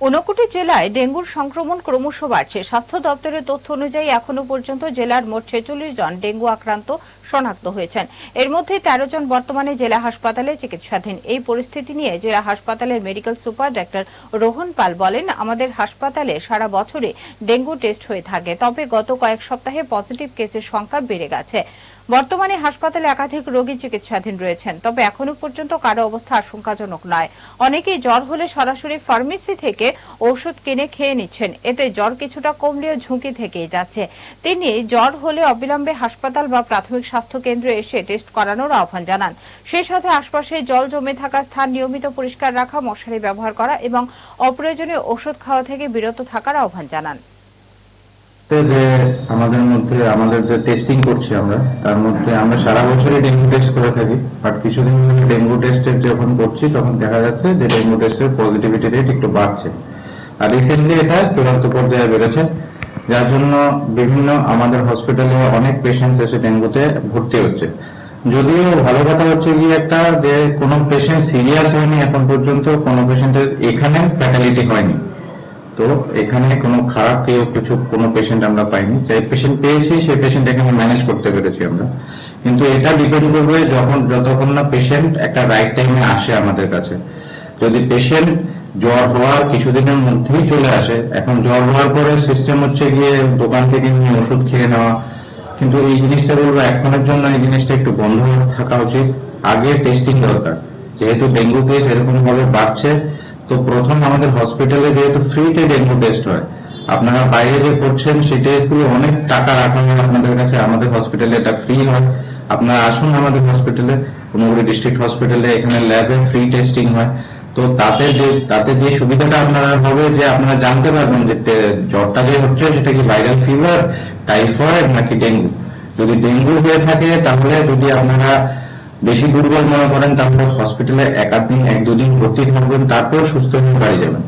ঊনকোটি জেলায় ডেঙ্গুর সংক্রমণ ক্রমশ বাড়ছে। স্বাস্থ্য দপ্তরের তথ্য অনুযায়ী এখনও পর্যন্ত জেলার মোট ছেচল্লিশ জন ডেঙ্গু আক্রান্ত শনাক্ত হয়েছেন। এর মধ্যে তেরো জন বর্তমানে জেলা হাসপাতালে চিকিৎসাধীন। এই পরিস্থিতি নিয়ে জেলা হাসপাতালের medical super doctor Rohan Pal বলেন, আমাদের হাসপাতালে সারা বছরে ডেঙ্গু টেস্ট হয়ে থাকে, তবে গত কয়েক সপ্তাহে পজিটিভ কেসের সংখ্যা বেড়ে গেছে। বর্তমানে হাসপাতালে একাধিক রোগী চিকিৎসাধীন রয়েছেন, তবে এখনও পর্যন্ত কারও অবস্থা আশঙ্কাজনক নয়। অনেকেই জ্বর হলে সরাসরি ফার্মেসি থেকে ওষুধ কিনে খেয়ে নিচ্ছেন। এতে জ্বর কিছুটা কমলেও ঝুঁকি থেকেই যাচ্ছে। তিনি জ্বর হলে অবিলম্বে হাসপাতাল বা প্রাথমিক স্বাস্থ্য কেন্দ্রে এসে টেস্ট করানোর আহ্বান জানান। সেই সাথে আশপাশে জল জমে থাকা স্থান নিয়মিত পরিষ্কার রাখা, মশারি ব্যবহার করা এবং অপ্রয়োজনীয় ওষুধ খাওয়া থেকে বিরত থাকার আহ্বান জানান। যে আমাদের মধ্যে, আমাদের যে টেস্টিং করছি আমরা, তার মধ্যে আমরা সারা বছরই ডেঙ্গু টেস্ট করে থাকি। বাট কিছুদিন ধরে ডেঙ্গু টেস্টের যখন করছি, তখন দেখা যাচ্ছে যে ডেঙ্গু টেস্টের পজিটিভিটি রেট একটু বাড়ছে। আর রিসেন্টলি এটা চূড়ান্ত পর্যায়ে বেড়েছে, যার জন্য বিভিন্ন আমাদের হসপিটালে অনেক পেশেন্ট এসে ডেঙ্গুতে ভর্তি হচ্ছে। যদিও ভালো কথা হচ্ছে কি একটা যে কোনো পেশেন্ট সিরিয়াস হয়নি এখন পর্যন্ত, কোনো পেশেন্টের এখানে ফ্যাটালিটি হয়নি। তো এখানে কোনো খারাপ কেউ কিছু, কোনো পেশেন্ট আমরা পাইনি। যে পেশেন্ট পেয়েছি সেই পেশেন্ট এখানে ম্যানেজ করতে পেরেছি আমরা। কিন্তু এটা ডিপেন্ড করবে যখন, যতক্ষণ না পেশেন্ট একটা রাইট টাইমে আসে আমাদের কাছে। যদি পেশেন্ট জ্বর হওয়ার কিছুদিনের মধ্যেই চলে আসে, এখন জ্বর হওয়ার পরে সিস্টেম হচ্ছে গিয়ে দোকান থেকে নিয়ে ওষুধ খেয়ে নেওয়া। কিন্তু এই জিনিসটা বলব, এখনের জন্য এই জিনিসটা একটু বন্ধ থাকা উচিত। আগে টেস্টিং দরকার। যেহেতু ডেঙ্গু কেস এরকম ভাবে বাড়ছে তো প্রথম আমাদের হসপিটালে যেহেতু ফ্রিতে ডেঙ্গু টেস্ট হয়, আপনারা বাইরে যে করছেন সেই টেস্টগুলো অনেক টাকা রাখা হয় আপনাদের কাছে, আমাদের হসপিটালে এটা ফ্রি হয়। আপনারা আসুন আমাদের হসপিটালে কোনগুলি ডিস্ট্রিক্ট হসপিটালে এখানে ল্যাবে ফ্রি টেস্টিং হয়। তো তাতে যে তাতে যে সুবিধাটা আপনারা হবে যে আপনারা জানতে পারবেন যে জ্বরটা যে হচ্ছে সেটা কি ভাইরাল ফিভার টাইফয়েড নাকি ডেঙ্গু যদি ডেঙ্গু হয়ে থাকে তাহলে যদি আপনারা বেশি দুর্বল মনে করেন, তাহলে হসপিটালে একাধ দিন, এক দুদিন ভর্তি থাকবেন, তারপর সুস্থ হয়ে বাড়ি যাবেন।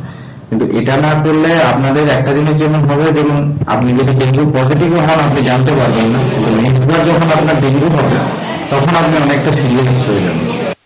কিন্তু এটা না করলে আপনাদের একটা জিনিস যেমন হবে, যেমন আপনি যদি ডেঙ্গু পজিটিভ হন, আপনি জানতে পারবেন না। যখন আপনার ডেঙ্গু হবে, তখন আপনি অনেকটা সিরিয়াস হয়ে যাবেন।